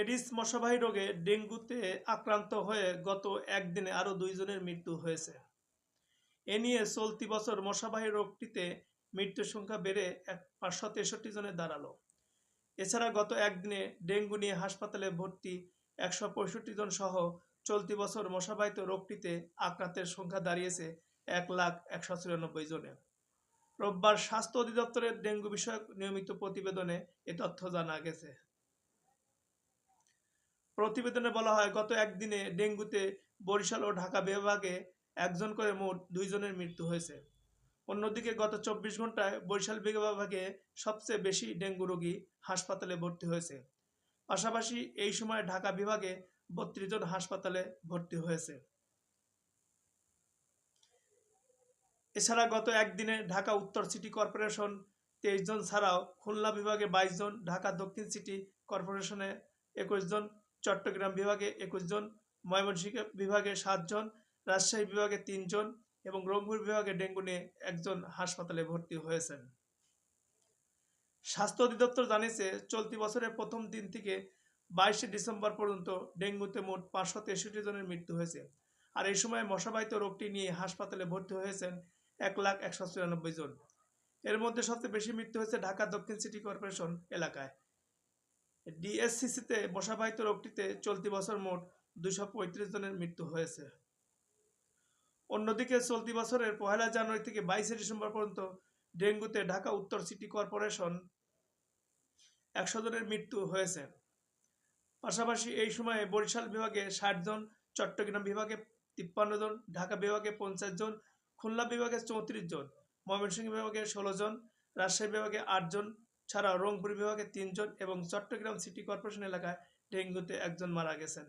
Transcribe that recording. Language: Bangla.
এডিস মশাবাহী রোগে ডেঙ্গুতে আক্রান্ত হয়ে গত একদিনে আরও দুইজনের মৃত্যু হয়েছে। এ নিয়ে চলতি বছর মশাবাহী রোগটিতে মৃত্যুর সংখ্যা বেড়ে এক পাঁচশো তেষট্টি জনে দাঁড়াল। এছাড়া গত একদিনে ডেঙ্গু নিয়ে হাসপাতালে ভর্তি একশো পঁয়ষট্টি জন সহ চলতি বছর মশাবাহিত রোগটিতে আক্রান্তের সংখ্যা দাঁড়িয়েছে এক লাখ একশো চুরানব্বই জনে। রোববার স্বাস্থ্য অধিদপ্তরের ডেঙ্গু বিষয়ক নিয়মিত প্রতিবেদনে এ তথ্য জানা গেছে। প্রতিবেদনে বলা হয়, গত একদিনে ডেঙ্গুতে বরিশাল ও ঢাকা বিভাগে একজন করে মোট দুইজনের মৃত্যু হয়েছে। অন্যদিকে গত চব্বিশ ঘন্টায় বরিশাল বিভাগে সবচেয়ে বেশি ডেঙ্গু রোগী হাসপাতালে ভর্তি হয়েছে। পাশাপাশি এই সময় ঢাকা বিভাগে বত্রিশ জন হাসপাতালে ভর্তি হয়েছে। এছাড়া গত একদিনে ঢাকা উত্তর সিটি কর্পোরেশন তেইশ জন ছাড়াও খুলনা বিভাগে বাইশ জন, ঢাকা দক্ষিণ সিটি কর্পোরেশনে একুশ জন চট্টগ্রাম বিভাগে একুশ জন, ময়মনসিংহ বিভাগে সাতজন রাজশাহী বিভাগে তিনজন এবং রংপুর বিভাগে ডেঙ্গু নিয়ে একজন হাসপাতালে ভর্তি হয়েছেন। স্বাস্থ্য অধিদপ্তর জানিয়েছে, চলতি বছরের প্রথম দিন থেকে বাইশে ডিসেম্বর পর্যন্ত ডেঙ্গুতে মোট পাঁচশো তেষট্টি জনের মৃত্যু হয়েছে। আর এই সময় মশাবাহিত রোগটি নিয়ে হাসপাতালে ভর্তি হয়েছেন এক লাখ একশো চুরানব্বই জন। এর মধ্যে সবচেয়ে বেশি মৃত্যু হয়েছে ঢাকা দক্ষিণ সিটি কর্পোরেশন এলাকায়। ডিএসসিসিতে মশাবাহিত রোগটিতে চলতি বছর মোট দুশো জনের মৃত্যু হয়েছে। অন্যদিকে চলতি বছরের পহেলা জানুয়ারি থেকে বাইশে ডিসেম্বর পর্যন্ত ডেঙ্গুতে ঢাকা উত্তর সিটি কর্পোরেশন একশো জনের মৃত্যু হয়েছে। পাশাপাশি এই সময়ে বরিশাল বিভাগে ষাট জন, চট্টগ্রাম বিভাগে তিপ্পান্ন জন, ঢাকা বিভাগে পঞ্চাশ জন, খুলনা বিভাগে চৌত্রিশ জন, ময়মনসিংহ বিভাগে ষোলো জন, রাজশাহী বিভাগে আটজন ছাড়াও রংপুর বিভাগে তিনজন এবং চট্টগ্রাম সিটি কর্পোরেশন এলাকায় ডেঙ্গুতে একজন মারা গেছেন।